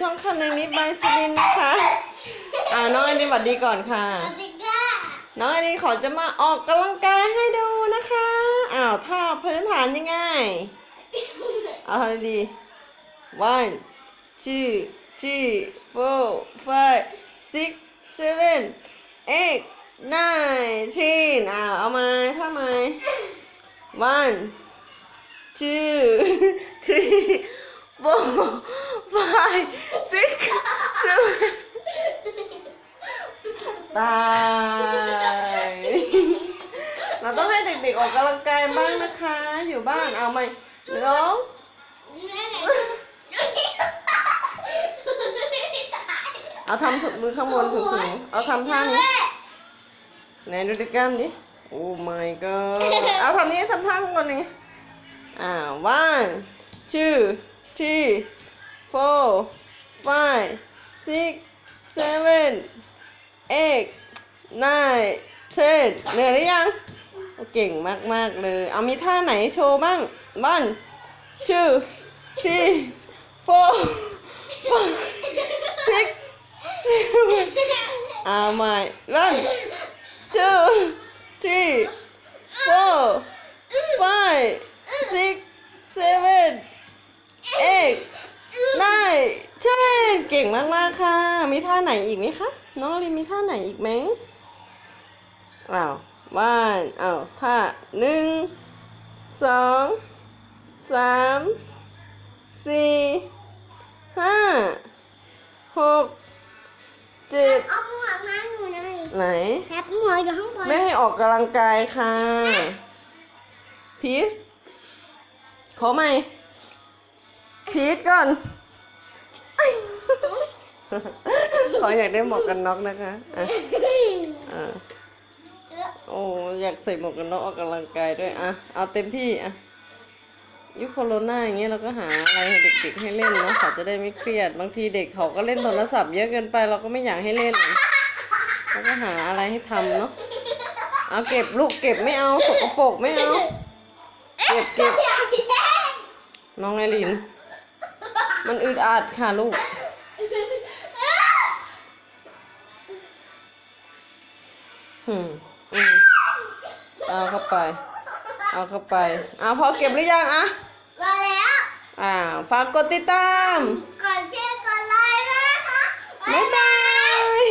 ช่องคันหนึ่งนิดบายสลินนะคะ อ่าน้องไอรินสวัสดีก่อนค่ะสวัสดีค่ะน้องไอรินขอจะมาออกกำลังกายให้ดูนะคะ อ้าวท่าพื้นฐานยังไงเอาทำดี one two three four five six seven eight nine ten อ้าวเอามาท่าไหม one two three four five six seven ตาย เราต้องให้เด็กๆออกกำลังกายบ้างนะคะ อยู่บ้านเอาไหมน้องเอาทำถุกมือข้างบนสูงๆเอาทำท่านี้ไหนดูดิกล้ามดิโอ้ my god เอาทำนี้ทำท่าข้างบนนี้อ่า one two three four five six seven eight nine ten เหนื่อยหรือยังโอ้เก่งมาก ๆ เลย เอามีท่าไหนโชว์บ้าง one two three four five six seven เอาใหม่ one two three four five six seven eight nine ten เก่งมากๆค่ะ มีท่าไหนอีกไหมคะ น้องอลินมีท่าไหนอีกไหมอ้าวว่านอ้าวท่าหนึ่งสองสามสี่ห้าหกเจ็ดเอาหมวกมาหนูหน่อยไหนแฮปหมวกอยู่ข้างบนไม่ให้ออกกำลังกายค่ะพีชขอใหม่พีชก่อน ขออยากได้หมวกกันน็อกนะคะอะอะโอ้อยากใส่หมวกกันน็อกออกกำลังกายด้วยอะเอาเต็มที่อะยุคโคโรนาอย่างเงี้ยเราก็หาอะไรให้เด็กๆให้เล่นเนาะเขาจะได้ไม่เครียดบางทีเด็กเขาก็เล่นโทรศัพท์เยอะเกินไปเราก็ไม่อยากให้เล่นเราก็หาอะไรให้ทำเนาะเอาเก็บลูกเก็บไม่เอาสกปรกไม่เอาเก็บเก็บน้องไอริน มันอึดอัดค่ะลูก เอาเข้าไป เอาเข้าไปเอาพอเก็บหรือยังอะมาแล้วอ่าฝากกดติดตามกดอเชื่อกดไลค์นะคะ บ๊ายบาย